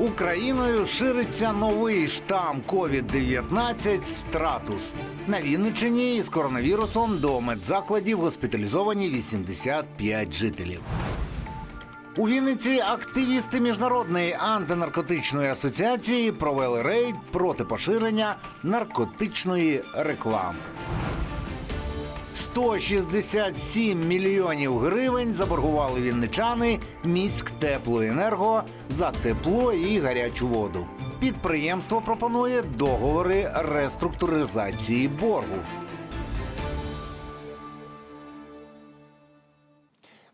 Україною шириться новий штам COVID-19 Стратус. На Вінниччині із коронавірусом до медзакладів госпіталізовані 85 жителів. У Вінниці активісти міжнародної антинаркотичної асоціації провели рейд проти поширення наркотичної реклами. 167 мільйонів гривень заборгували вінничани міськ теплоенерго за тепло і гарячу воду. Підприємство пропонує договори реструктуризації боргу.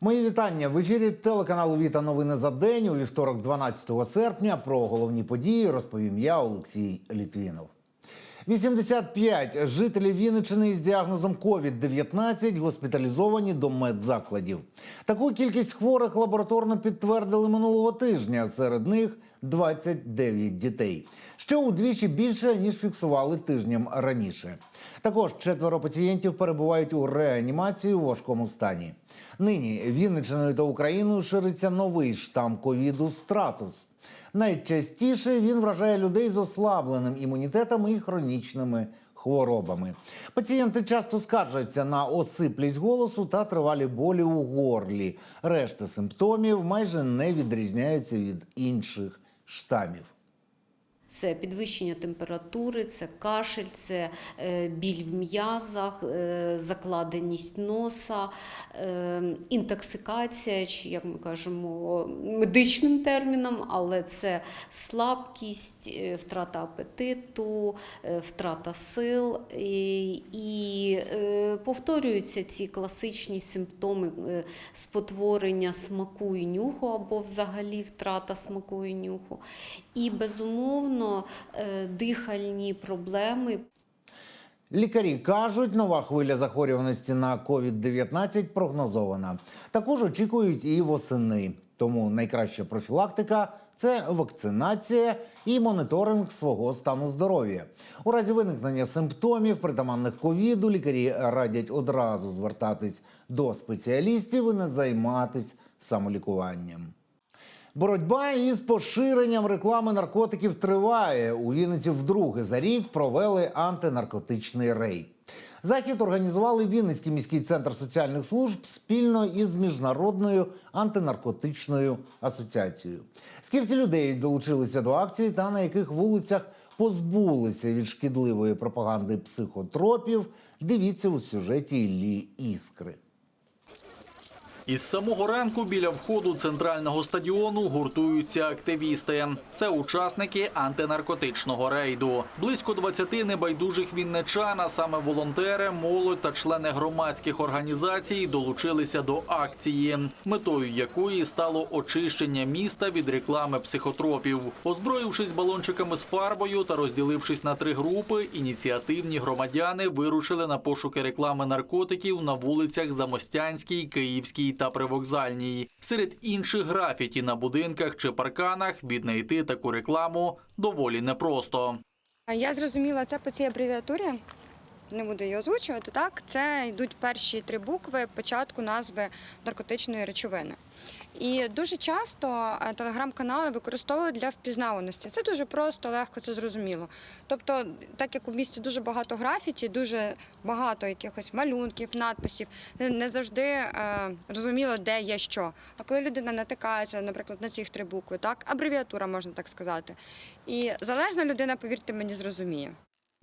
Мої вітання в ефірі телеканалу Віта Новини за день у вівторок, 12 серпня. Про головні події розповім я, Олексій Літвінов. 85 жителів Вінниччини із діагнозом COVID-19 госпіталізовані до медзакладів. Таку кількість хворих лабораторно підтвердили минулого тижня. Серед них 29 дітей, що удвічі більше ніж фіксували тижнем раніше. Також четверо пацієнтів перебувають у реанімації у важкому стані. Нині Вінниччиною та Україною шириться новий штам ковіду стратус. Найчастіше він вражає людей з ослабленим імунітетом і хронічними хворобами. Пацієнти часто скаржаться на осиплість голосу та тривалі болі у горлі. Решта симптомів майже не відрізняються від інших штамів. Це підвищення температури, це кашель, це е, біль в м'язах, е, закладеність носа, е, інтоксикація, чи як ми кажемо медичним терміном, але це слабкість, втрата апетиту, втрата сил. І, повторюються ці класичні симптоми спотворення смаку і нюху або взагалі втрата смаку і нюху. І безумовно е, дихальні проблеми. Лікарі кажуть, нова хвиля захворюваності на COVID-19 прогнозована. Також очікують і восени. Тому найкраща профілактика це вакцинація і моніторинг свого стану здоров'я. У разі виникнення симптомів притаманних ковіду лікарі радять одразу звертатись до спеціалістів і не займатись самолікуванням. Боротьба із поширенням реклами наркотиків триває. У Вінниці вдруге за рік провели антинаркотичний рейд. Захід організували Вінницький міський центр соціальних служб спільно із міжнародною антинаркотичною асоціацією. Скільки людей долучилися до акції та на яких вулицях позбулися від шкідливої пропаганди психотропів? Дивіться у сюжеті Іллі Іскри. Із самого ранку біля входу центрального стадіону гуртуються активісти. Це учасники антинаркотичного рейду. Близько 20 небайдужих вінничан, а саме волонтери, молодь та члени громадських організацій долучилися до акції, метою якої стало очищення міста від реклами психотропів. Озброївшись балончиками з фарбою та розділившись на три групи, ініціативні громадяни вирушили на пошуки реклами наркотиків на вулицях Замостянській, Київській та Привокзальній. Серед інших графіті на будинках чи парканах віднайти таку рекламу доволі непросто. Я зрозуміла це по цій абревіатурі. Не буду її озвучувати. Так, це йдуть перші три букви початку назви наркотичної речовини. І дуже часто е, телеграм-канали використовують для впізнаваності. Це дуже просто, легко, це зрозуміло. Тобто, так як у місті дуже багато графіті, дуже багато якихось малюнків, надписів, не, завжди е, розуміло, де є що. А коли людина натикається, наприклад, на ці три букви, так, абревіатура можна так сказати. І залежна людина, повірте мені, зрозуміє.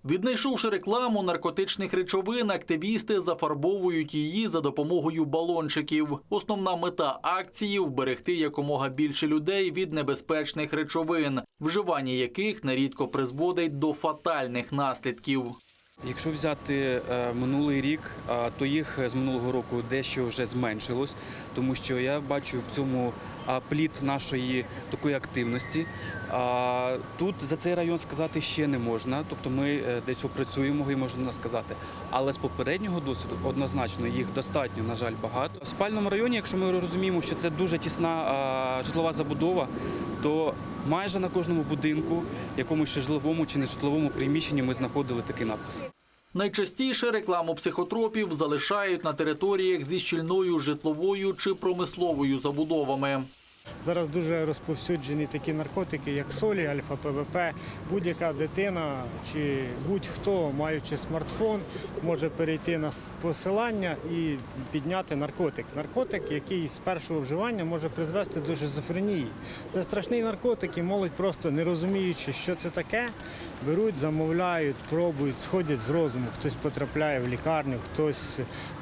Віднайшовши рекламу наркотичних речовин, активісти зафарбовують її за допомогою балончиків. Основна мета акції вберегти якомога більше людей від небезпечних речовин, вживання яких нерідко призводить до фатальних наслідків. Якщо взяти е, минулий рік, то їх з минулого року дещо вже зменшилось, тому що я бачу в цьому плід нашої такої активності. Тут за цей район сказати ще не можна, тобто ми е, десь опрацюємо і можна сказати. Але з попереднього досвіду однозначно їх достатньо, на жаль, багато. В спальному районі, якщо ми розуміємо, що це дуже тісна житлова забудова, то майже на кожному будинку, якомусь ще житловому чи нежитловому приміщенні ми знаходили такий напис. Найчастіше рекламу психотропів залишають на територіях зі щільною житловою чи промисловою забудовами. Зараз дуже розповсюджені такі наркотики, як солі, альфа-ПВП. Будь-яка дитина чи будь-хто, маючи смартфон, може перейти на посилання і підняти наркотик. Наркотик, який з першого вживання може призвести до шизофренії. Це страшний наркотик, і молодь просто не розуміючи, що це таке, беруть, замовляють, пробують, сходять з розуму. Хтось потрапляє в лікарню, хтось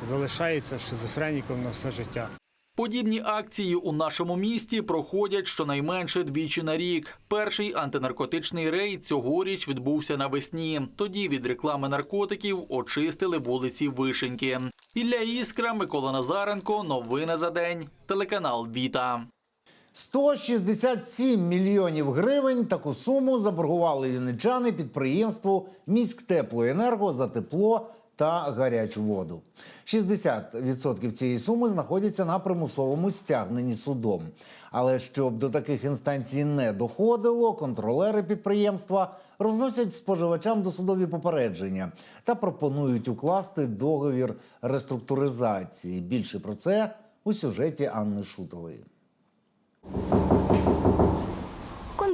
залишається шизофреніком на все життя. Подібні акції у нашому місті проходять щонайменше двічі на рік. Перший антинаркотичний рейд цьогоріч відбувся навесні. Тоді від реклами наркотиків очистили вулиці Вишеньки. Ілля Іскра, Микола Назаренко. Новини за день. Телеканал Віта. 167 мільйонів гривень таку суму заборгували вінничани підприємству «Міськтеплоенерго» за тепло та гарячу воду. 60% цієї суми знаходяться на примусовому стягненні судом. Але щоб до таких інстанцій не доходило, контролери підприємства розносять споживачам досудові попередження та пропонують укласти договір реструктуризації. Більше про це у сюжеті Анни Шутової.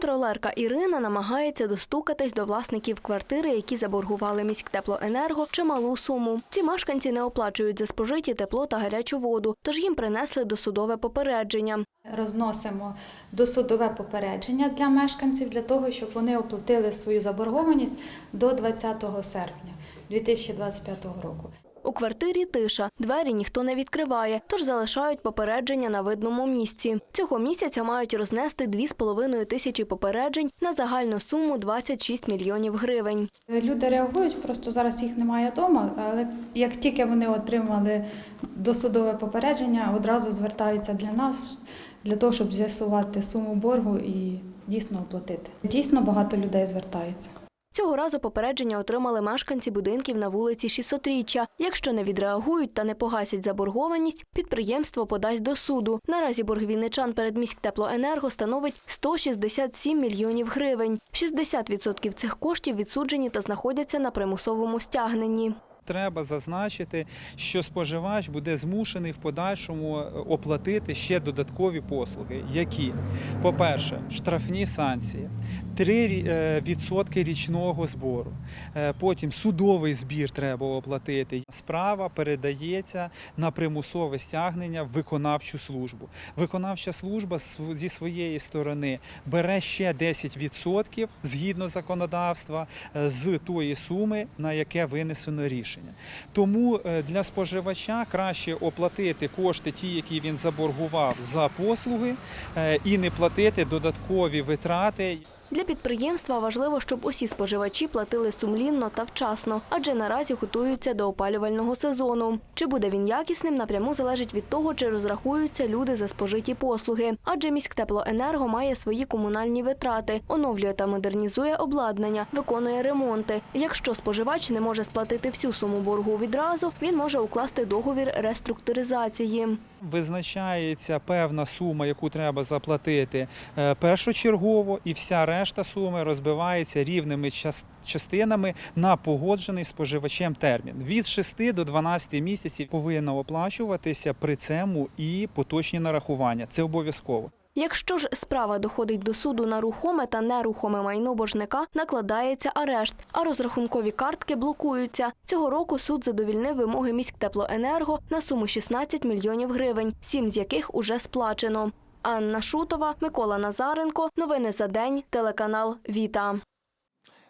Контролерка Ірина намагається достукатись до власників квартири, які заборгували міськтеплоенерго чималу суму. Ці мешканці не оплачують за спожиті тепло та гарячу воду, тож їм принесли досудове попередження. Розносимо досудове попередження для мешканців для того, щоб вони оплатили свою заборгованість до 20 серпня 2025 року. У квартирі тиша, двері ніхто не відкриває, тож залишають попередження на видному місці. Цього місяця мають рознести 2,5 тисячі попереджень на загальну суму 26 мільйонів гривень. Люди реагують, просто зараз їх немає вдома, але як тільки вони отримали досудове попередження, одразу звертаються для нас для того, щоб з'ясувати суму боргу і дійсно оплатити. Дійсно багато людей звертається. Цього разу попередження отримали мешканці будинків на вулиці 600-річчя. Якщо не відреагують та не погасять заборгованість, підприємство подасть до суду. Наразі борг вінничан перед міськтеплоенерго становить 167 мільйонів гривень. 60% цих коштів відсуджені та знаходяться на примусовому стягненні. Треба зазначити, що споживач буде змушений в подальшому е, оплатити ще додаткові послуги, які, по-перше, штрафні санкції, 3% річного збору. Е, Потім судовий збір треба оплатити. Справа передається на примусове стягнення в виконавчу службу. Виконавча служба зі своєї сторони бере ще 10% згідно законодавства е, з тої суми, на яке винесено рішення. Тому е, для споживача краще оплатити кошти, ті, які він заборгував за послуги, е, і не платити додаткові витрати. Для підприємства важливо, щоб усі споживачі платили сумлінно та вчасно, адже наразі готуються до опалювального сезону. Чи буде він якісним, напряму залежить від того, чи розрахуються люди за спожиті послуги. Адже міськтеплоенерго має свої комунальні витрати, оновлює та модернізує обладнання, виконує ремонти. Якщо споживач не може сплатити всю суму боргу відразу, він може укласти договір реструктуризації. Визначається певна сума, яку треба заплатити е, першочергово, і вся решта суми розбивається рівними час- частинами на погоджений споживачем термін. Від 6 до 12 місяців повинна оплачуватися при цьому і поточні нарахування. Це обов'язково. Якщо ж справа доходить до суду на рухоме та нерухоме майно боржника, накладається арешт, а розрахункові картки блокуються. Цього року суд задовільнив вимоги міськтеплоенерго на суму 16 мільйонів гривень, сім з яких уже сплачено. Анна Шутова, Микола Назаренко. Новини за день. Телеканал Віта.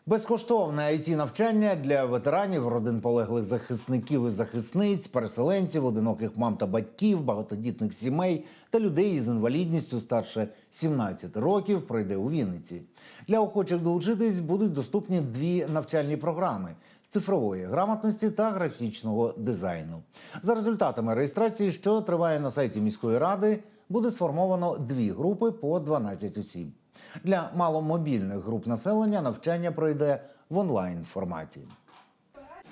Безкоштовне it навчання для ветеранів, родин полеглих захисників і захисниць, переселенців, одиноких мам та батьків, багатодітних сімей та людей із інвалідністю старше 17 років пройде у Вінниці. Для охочих долучитись будуть доступні дві навчальні програми. Цифрової грамотності та графічного дизайну за результатами реєстрації, що триває на сайті міської ради, буде сформовано дві групи по 12 осіб. Для маломобільних груп населення навчання пройде в онлайн форматі.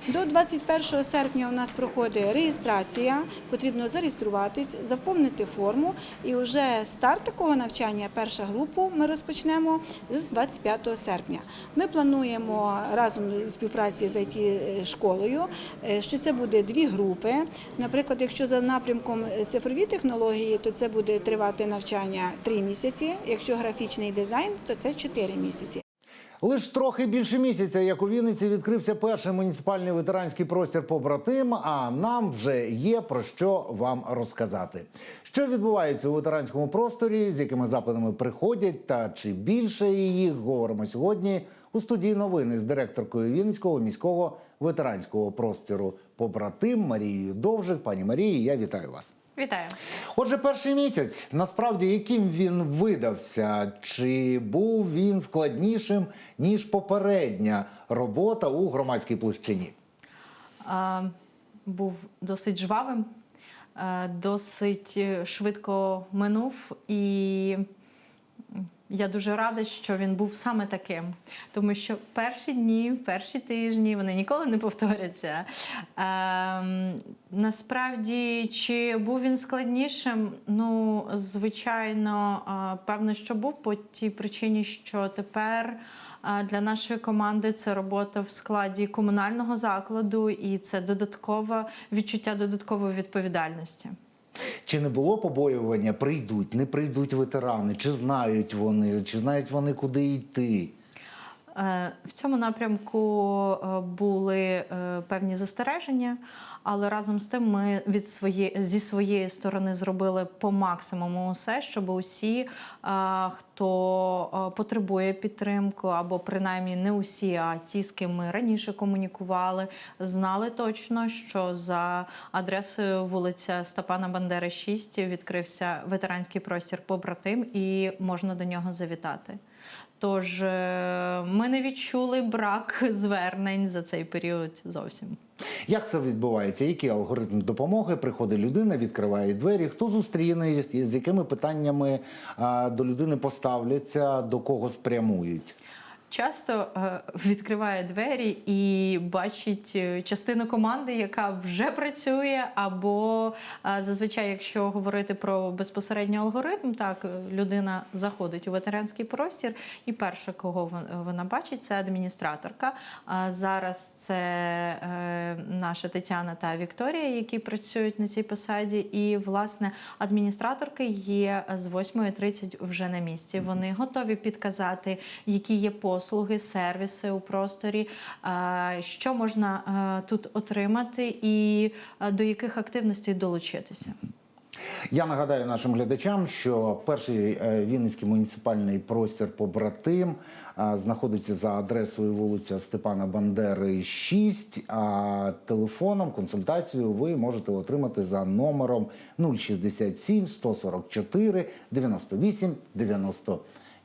До 21 серпня у нас проходить реєстрація. Потрібно зареєструватись, заповнити форму. І вже старт такого навчання, перша групу, ми розпочнемо з 25 серпня. Ми плануємо разом у співпраці з it школою, е, що це буде дві групи. Наприклад, якщо за напрямком цифрові технології, то це буде тривати навчання три місяці. Якщо графічний дизайн, то це чотири місяці. Лиш трохи більше місяця, як у Вінниці відкрився перший муніципальний ветеранський простір побратим. А нам вже є про що вам розказати. Що відбувається у ветеранському просторі, з якими запитами приходять, та чи більше їх говоримо сьогодні у студії новини з директоркою Вінницького міського ветеранського простору побратим Марією Довжик. Пані Марії, я вітаю вас. Вітаю. Отже, перший місяць насправді яким він видався? Чи був він складнішим ніж попередня робота у громадській площині? А, був досить жвавим, е, досить е, швидко минув, і я дуже рада, що він був саме таким. Тому що перші дні, перші тижні вони ніколи не повторяться. Ем, насправді, чи був він складнішим? Ну, звичайно, е, певно, що був по тій причині, що тепер. А Для нашої команди це робота в складі комунального закладу, і це додаткове відчуття додаткової відповідальності. Чи не було побоювання? Прийдуть, не прийдуть ветерани? Чи знають вони, чи знають вони, куди йти? Е, В цьому напрямку е, були е, певні застереження, але разом з тим ми від своє, зі своєї сторони зробили по максимуму все, щоб усі, е, хто е, потребує підтримку, або принаймні не усі, а ті, з ким ми раніше комунікували, знали точно, що за адресою вулиця Степана Бандери, 6 відкрився ветеранський простір побратим, і можна до нього завітати. Тож е, ми не відчули брак звернень за цей період зовсім. Як це відбувається? Який алгоритм допомоги? Приходить людина, відкриває двері. Хто зустріне, з якими питаннями до людини поставляться, до кого спрямують? Часто е, відкриває двері і бачить е, частину команди, яка вже працює, або е, зазвичай, якщо говорити про безпосередньо алгоритм, так людина заходить у ветеранський простір, і перше, кого вона бачить, це адміністраторка. Зараз це наша Тетяна та Вікторія, які працюють на цій посаді. І власне адміністраторки є з 8.30 вже на місці. Вони готові підказати, які є послуги, сервіси у просторі, що можна е, тут отримати, і е, до яких активностей долучитися. Я нагадаю нашим глядачам, що перший е, Вінницький муніципальний простір побратим знаходиться за адресою вулиця Степана Бандери, 6. А телефоном консультацію ви можете отримати за номером 067 144 98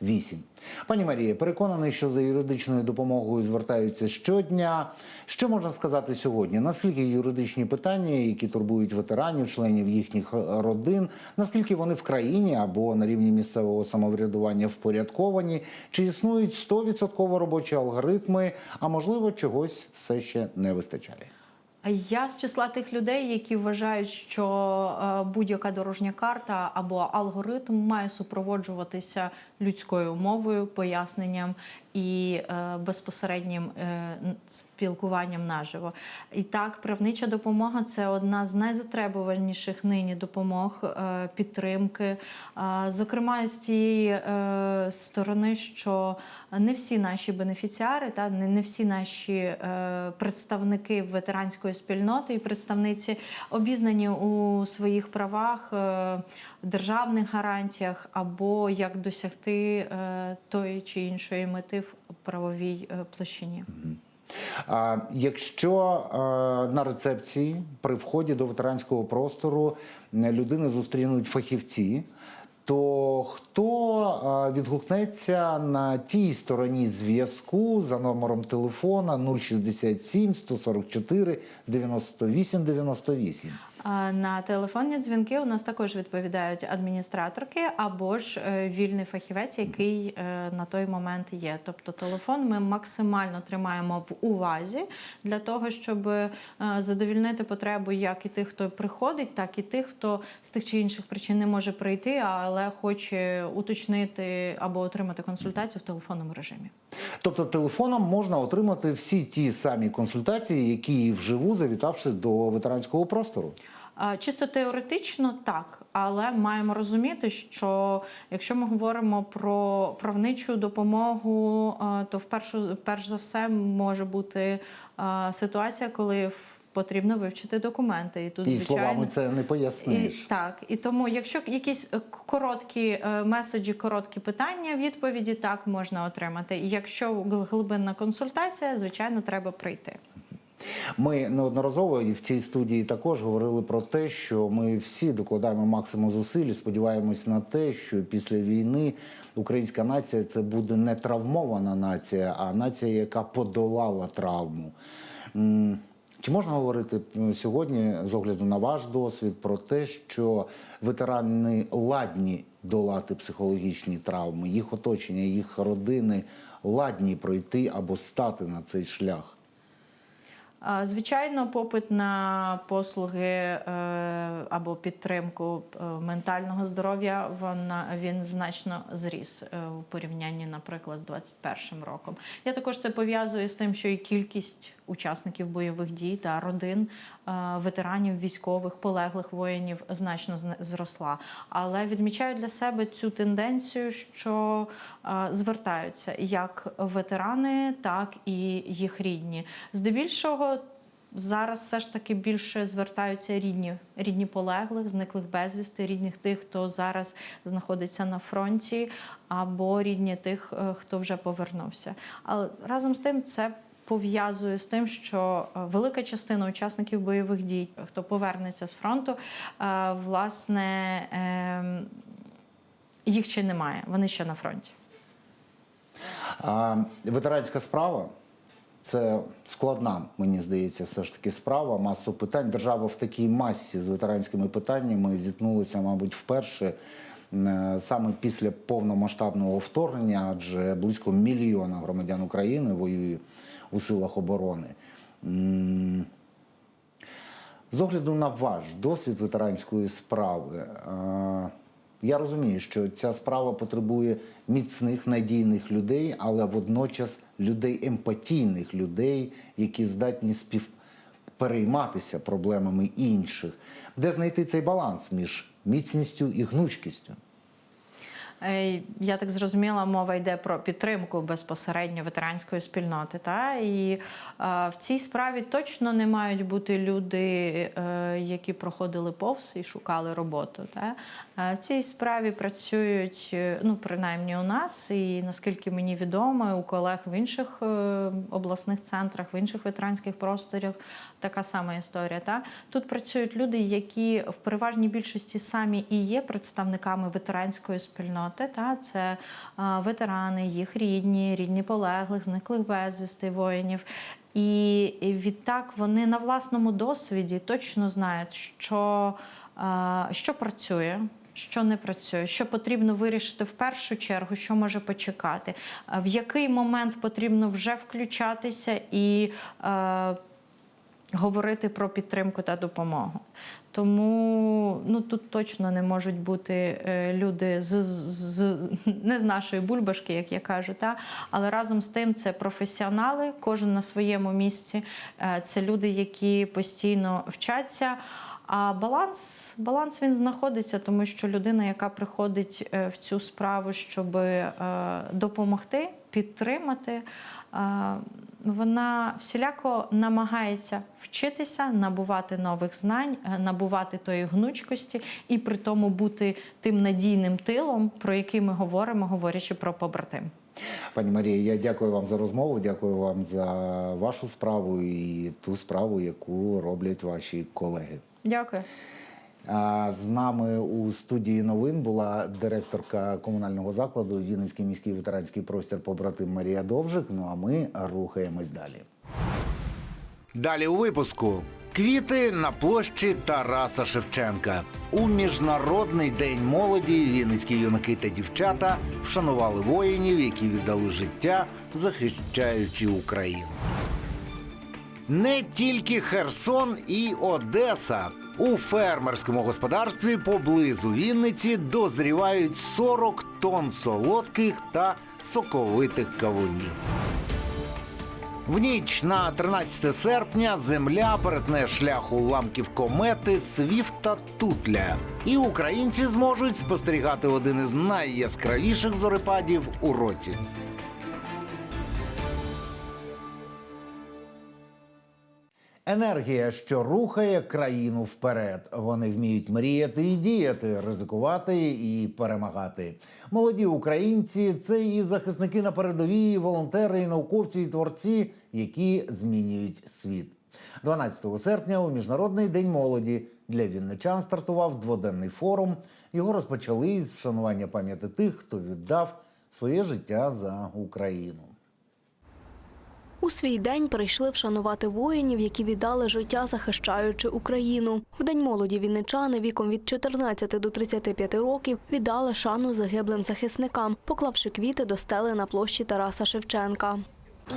98. Пані Марія, переконаний, що за юридичною допомогою звертаються щодня. Що можна сказати сьогодні? Наскільки юридичні питання, які турбують ветеранів, членів їхніх родин, наскільки вони в країні або на рівні місцевого самоврядування впорядковані? Чи існують 100% робочі алгоритми, а можливо, чогось все ще не вистачає? Я з числа тих людей, які вважають, що е, будь-яка дорожня карта або алгоритм має супроводжуватися людською мовою, поясненням і е, безпосереднім е, спілкуванням наживо. І так, правнича допомога це одна з найзатребуваніших нині допомог е, підтримки. Зокрема, з тієї сторони, що не всі наші бенефіціари, та не, всі наші представники ветеранської спільноти і представниці обізнані у своїх правах, державних гарантіях або як досягти е, тої чи іншої мети в правовій е, площині. А якщо е, на рецепції при вході до ветеранського простору людини зустрінуть фахівці, то хто відгукнеться на тій стороні зв'язку за номером телефона 067 144 98 98? На телефонні дзвінки у нас також відповідають адміністраторки або ж е, вільний фахівець, який е, на той момент є. Тобто телефон ми максимально тримаємо в увазі для того, щоб е, задовільнити потребу як і тих, хто приходить, так і тих, хто з тих чи інших причин не може прийти, але хоче уточнити або отримати консультацію в телефонному режимі. Тобто телефоном можна отримати всі ті самі консультації, які вживу завітавши до ветеранського простору. Чисто теоретично так, але маємо розуміти, що якщо ми говоримо про правничу допомогу, то вперше, перш за все може бути ситуація, коли потрібно вивчити документи. І тут І звичайно, словами це не і, так, і тому, якщо якісь е, короткі е, меседжі, короткі питання, відповіді так можна отримати. І якщо гл- глибинна консультація, звичайно, треба прийти. Ми неодноразово і в цій студії також говорили про те, що ми всі докладаємо максимум зусиль, сподіваємось на те, що після війни українська нація це буде не травмована нація, а нація, яка подолала травму. Чи можна говорити сьогодні, з огляду на ваш досвід, про те, що ветерани ладні долати психологічні травми, їх оточення, їх родини ладні пройти або стати на цей шлях? Звичайно, попит на послуги е, або підтримку е, ментального здоров'я вона він значно зріс е, у порівнянні, наприклад, з 21 роком. Я також це пов'язую з тим, що і кількість учасників бойових дій та родин е, ветеранів, військових, полеглих воїнів значно зросла. Але відмічаю для себе цю тенденцію, що е, звертаються як ветерани, так і їх рідні. Здебільшого зараз все ж таки більше звертаються рідні, рідні полеглих, зниклих безвісти, рідних тих, хто зараз знаходиться на фронті, або рідні тих, е, хто вже повернувся. Але разом з тим це. Пов'язую з тим, що е, велика частина учасників бойових дій, хто повернеться з фронту, е, власне ем, їх ще немає. Вони ще на фронті. А ветеранська справа це складна, мені здається, все ж таки справа. Масу питань. Держава в такій масі з ветеранськими питаннями зіткнулася, мабуть, вперше е, саме після повномасштабного вторгнення, адже близько мільйона громадян України воює у силах оборони. З огляду на ваш досвід ветеранської справи, е, я розумію, що ця справа потребує міцних, надійних людей, але водночас людей емпатійних, людей, які здатні спів перейматися проблемами інших. Де знайти цей баланс між міцністю і гнучкістю? Е, Я так зрозуміла, мова йде про підтримку безпосередньо ветеранської спільноти. Та? І е, в цій справі точно не мають бути люди, е, які проходили повз і шукали роботу. Та? В цій справі працюють, ну, принаймні у нас, і наскільки мені відомо, у колег в інших обласних центрах, в інших ветеранських просторах така сама історія. Та? Тут працюють люди, які в переважній більшості самі і є представниками ветеранської спільноти. Та? Це ветерани, їх рідні, рідні полеглих, зниклих безвісти воїнів. І відтак вони на власному досвіді точно знають, що, що працює. Що не працює, що потрібно вирішити в першу чергу, що може почекати, в який момент потрібно вже включатися і говорити про підтримку та допомогу. Тому ну тут точно не можуть бути е, люди з, з, не з нашої бульбашки, як я кажу, та але разом з тим це професіонали, кожен на своєму місці. Е, Це люди, які постійно вчаться. А баланс, баланс він знаходиться, тому що людина, яка приходить е, в цю справу, щоб допомогти, підтримати, вона всіляко намагається вчитися, набувати нових знань, е, набувати тої гнучкості і при тому бути тим надійним тилом, про який ми говоримо, говорячи про побратим. Пані Марія, я дякую вам за розмову, дякую вам за вашу справу і ту справу, яку роблять ваші колеги. Дякую. З нами у студії новин була директорка комунального закладу Вінницький міський ветеранський простір побратим Марія Довжик. Ну а ми рухаємось далі. Далі у випуску Квіти на площі Тараса Шевченка. У міжнародний день молоді вінницькі юнаки та дівчата вшанували воїнів, які віддали життя, захищаючи Україну. Не тільки Херсон і Одеса. У фермерському господарстві поблизу Вінниці дозрівають 40 тонн солодких та соковитих кавунів. В ніч на 13 серпня земля перетне шлях уламків комети Свіфта Тутля. І українці зможуть спостерігати один із найяскравіших зорепадів у році. Енергія, що рухає країну вперед. Вони вміють мріяти і діяти, ризикувати і перемагати. Молоді українці це і захисники на передовій, волонтери, і науковці, і творці, які змінюють світ. 12 серпня у міжнародний день молоді для вінничан стартував дводенний форум. Його розпочали із вшанування пам'яті тих, хто віддав своє життя за Україну. У свій день прийшли вшанувати воїнів, які віддали життя, захищаючи Україну. В день молоді вінничани віком від 14 до 35 років віддали шану загиблим захисникам, поклавши квіти до стели на площі Тараса Шевченка.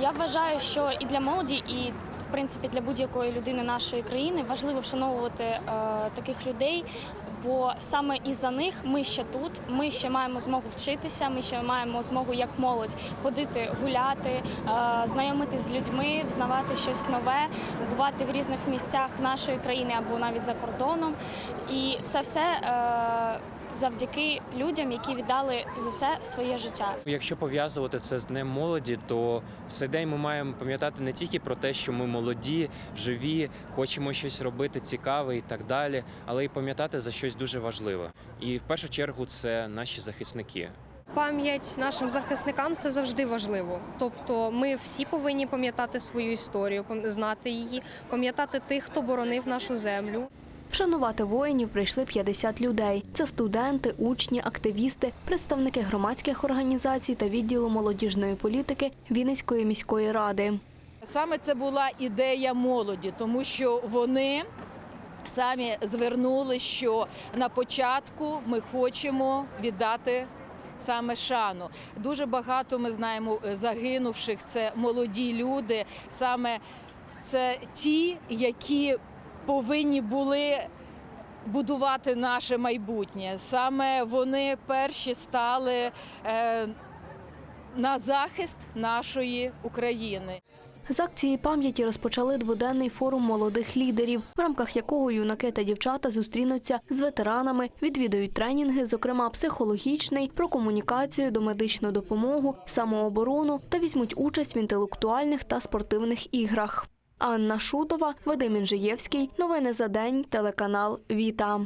Я вважаю, що і для молоді, і принципі для будь-якої людини нашої країни важливо вшановувати е, таких людей. Бо саме із-за них ми ще тут, ми ще маємо змогу вчитися, ми ще маємо змогу як молодь ходити, гуляти, е, знайомитись з людьми, взнавати щось нове, бувати в різних місцях нашої країни або навіть за кордоном. І це все е, завдяки людям, які віддали за це своє життя. Якщо пов'язувати це з Днем молоді, то в цей день ми маємо пам'ятати не тільки про те, що ми молоді, живі, хочемо щось робити цікаве і так далі, але й пам'ятати за щось дуже важливе. І в першу чергу це наші захисники. Пам'ять нашим захисникам це завжди важливо. Тобто, ми всі повинні пам'ятати свою історію, знати її, пам'ятати тих, хто боронив нашу землю. Вшанувати воїнів прийшли 50 людей. Це студенти, учні, активісти, представники громадських організацій та відділу молодіжної політики Вінницької міської ради. Саме це була ідея молоді, тому що вони самі звернули, що на початку ми хочемо віддати. Саме шану дуже багато ми знаємо е, загинувших. Це молоді люди. Саме це ті, які повинні були будувати наше майбутнє. Саме вони перші стали е, на захист нашої України. З акції пам'яті розпочали дводенний форум молодих лідерів, в рамках якого юнаки та дівчата зустрінуться з ветеранами, відвідають тренінги, зокрема психологічний, про комунікацію, домедичну допомогу, самооборону та візьмуть участь в інтелектуальних та спортивних іграх. Анна Шутова, Вадим Інжиєвський. Новини за день. Телеканал Віта.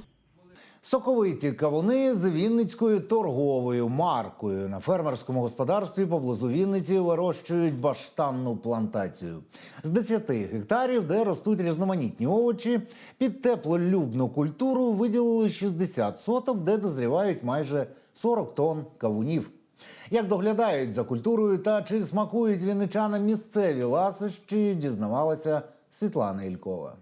Соковиті кавуни з Вінницькою торговою маркою. На фермерському господарстві поблизу Вінниці вирощують баштанну плантацію. З 10 гектарів, де ростуть різноманітні овочі, під теплолюбну культуру виділили 60 соток, де дозрівають майже 40 тонн кавунів. Як доглядають за культурою та чи смакують вінничанам місцеві ласощі, дізнавалася Світлана Ількова.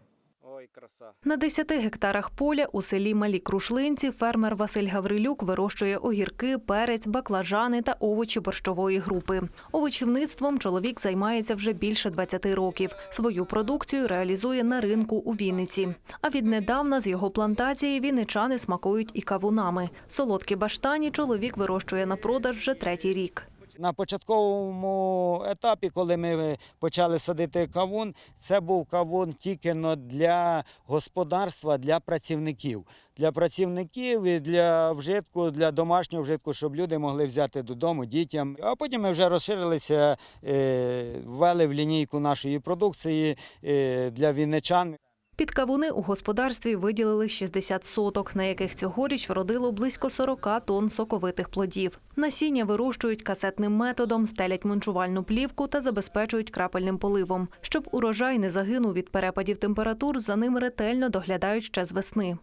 На 10 гектарах поля у селі Малі Крушлинці фермер Василь Гаврилюк вирощує огірки, перець, баклажани та овочі борщової групи. Овочівництвом чоловік займається вже більше 20 років. Свою продукцію реалізує на ринку у Вінниці. А віднедавна з його плантації вінничани смакують і кавунами. Солодкі баштані чоловік вирощує на продаж вже третій рік. На початковому етапі, коли ми почали садити кавун, це був кавун тільки для господарства, для працівників. Для працівників і для вжитку, для домашнього вжитку, щоб люди могли взяти додому дітям. А потім ми вже розширилися, е, ввели в лінійку нашої продукції е, для вінничан. Під кавуни у господарстві виділили 60 соток, на яких цьогоріч вродило близько 40 тонн соковитих плодів. Насіння вирощують касетним методом, стелять мончувальну плівку та забезпечують крапельним поливом. Щоб урожай не загинув від перепадів температур, за ним ретельно доглядають ще з весни.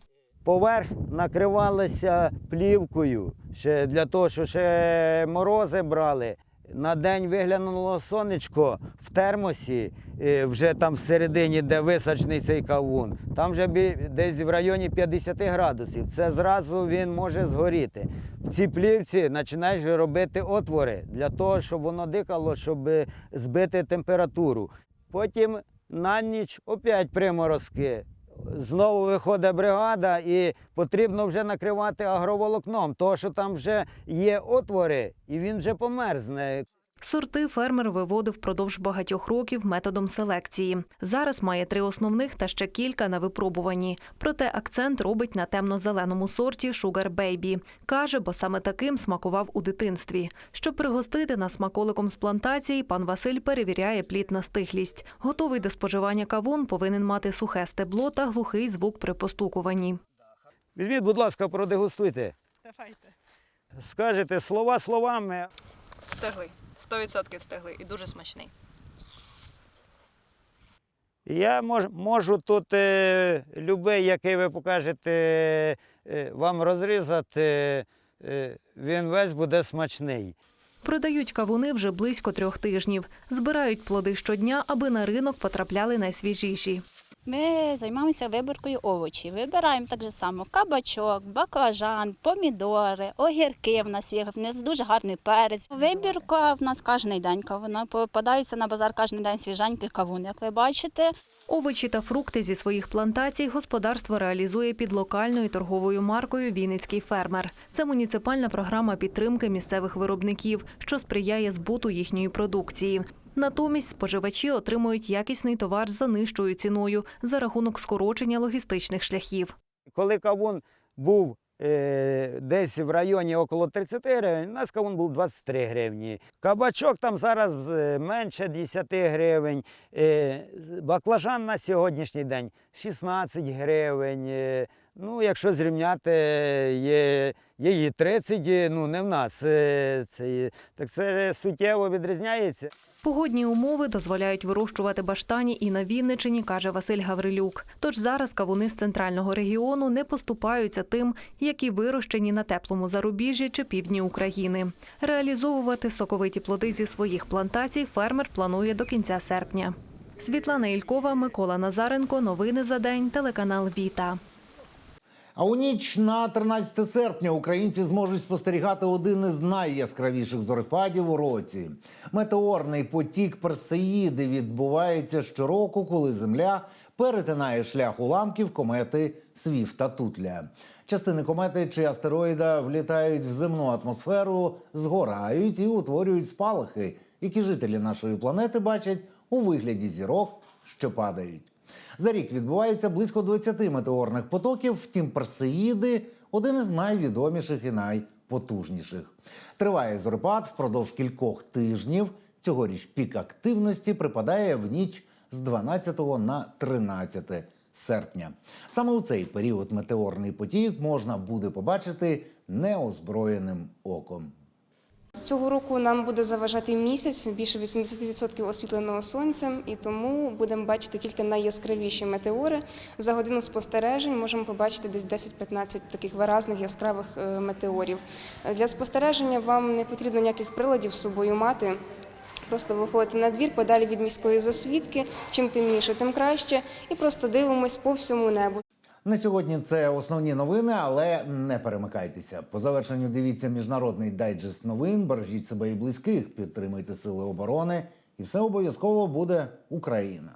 Поверх накривалося плівкою ще для того, що ще морози брали. На день виглянуло сонечко в термосі, е, вже там всередині, де висачений цей кавун, там вже десь в районі 50 градусів. Це зразу він може згоріти. В цій плівці починаєш робити отвори для того, щоб воно дихало, щоб е, збити температуру. Потім на ніч опять приморозки. Знову виходить бригада і потрібно вже накривати агроволокном, тому що там вже є отвори і він вже померзне. Сорти фермер виводив впродовж багатьох років методом селекції. Зараз має три основних та ще кілька на випробуванні. Проте акцент робить на темно-зеленому сорті Sugar Baby. Каже, бо саме таким смакував у дитинстві. Щоб пригостити нас смаколиком з плантації, пан Василь перевіряє плід на стиглість. Готовий до споживання кавун повинен мати сухе стебло та глухий звук при постукуванні. Візьміть, будь ласка, продегустуйте. Давайте. Скажете слова словами. Стеглий. 100% стеглий і дуже смачний. Я мож, можу тут е, любий, який ви покажете, е, вам розрізати, е, він весь буде смачний. Продають кавуни вже близько трьох тижнів. Збирають плоди щодня, аби на ринок потрапляли найсвіжіші. Ми займаємося вибіркою овочів. Вибираємо так само кабачок, баклажан, помідори, огірки. В нас є в нас дуже гарний перець. Вибірка в нас кожен день. Вона попадається на базар кожен день свіженький кавун, як ви бачите. Овочі та фрукти зі своїх плантацій господарство реалізує під локальною торговою маркою Вінницький фермер. Це муніципальна програма підтримки місцевих виробників, що сприяє збуту їхньої продукції. Натомість споживачі отримують якісний товар за нижчою ціною за рахунок скорочення логістичних шляхів. Коли кавун був е, десь в районі около 30 гривень, у нас кавун був 23 гривні. Кабачок там зараз е, менше 10 гривень. Е, баклажан на сьогоднішній день 16 гривень. Ну, якщо зрівняти, є, є і 30, е, ну не в нас. Е, це, так це суттєво відрізняється. Погодні умови дозволяють вирощувати баштані і на Вінничині, каже Василь Гаврилюк. Тож зараз кавуни з центрального регіону не поступаються тим, які вирощені на теплому зарубіжжі чи півдні України. Реалізовувати соковиті плоди зі своїх плантацій фермер планує до кінця серпня. Світлана Ількова, Микола Назаренко. Новини за день. Телеканал Віта. А у ніч на 13 серпня українці зможуть спостерігати один із найяскравіших зорепадів у році. Метеорний потік Персеїди відбувається щороку, коли Земля перетинає шлях уламків комети Свіфта Тутля. Частини комети чи астероїда влітають в земну атмосферу, згорають і утворюють спалахи, які жителі нашої планети бачать у вигляді зірок, що падають. За рік відбувається близько 20 метеорних потоків. Втім, Персеїди один із найвідоміших і найпотужніших. Триває зорепад впродовж кількох тижнів. Цьогоріч пік активності припадає в ніч з 12 на 13 серпня. Саме у цей період метеорний потік можна буде побачити неозброєним оком. Цього року нам буде заважати місяць, більше 80% освітленого сонцем, і тому будемо бачити тільки найяскравіші метеори. За годину спостережень можемо побачити десь 10-15 таких виразних яскравих е, метеорів. Для спостереження вам не потрібно ніяких приладів з собою мати. Просто виходите на двір подалі від міської засвідки. Чим темніше, тим краще, і просто дивимось по всьому небу. На сьогодні це основні новини, але не перемикайтеся. По завершенню дивіться міжнародний дайджест новин. Бережіть себе і близьких, підтримуйте сили оборони, і все обов'язково буде Україна.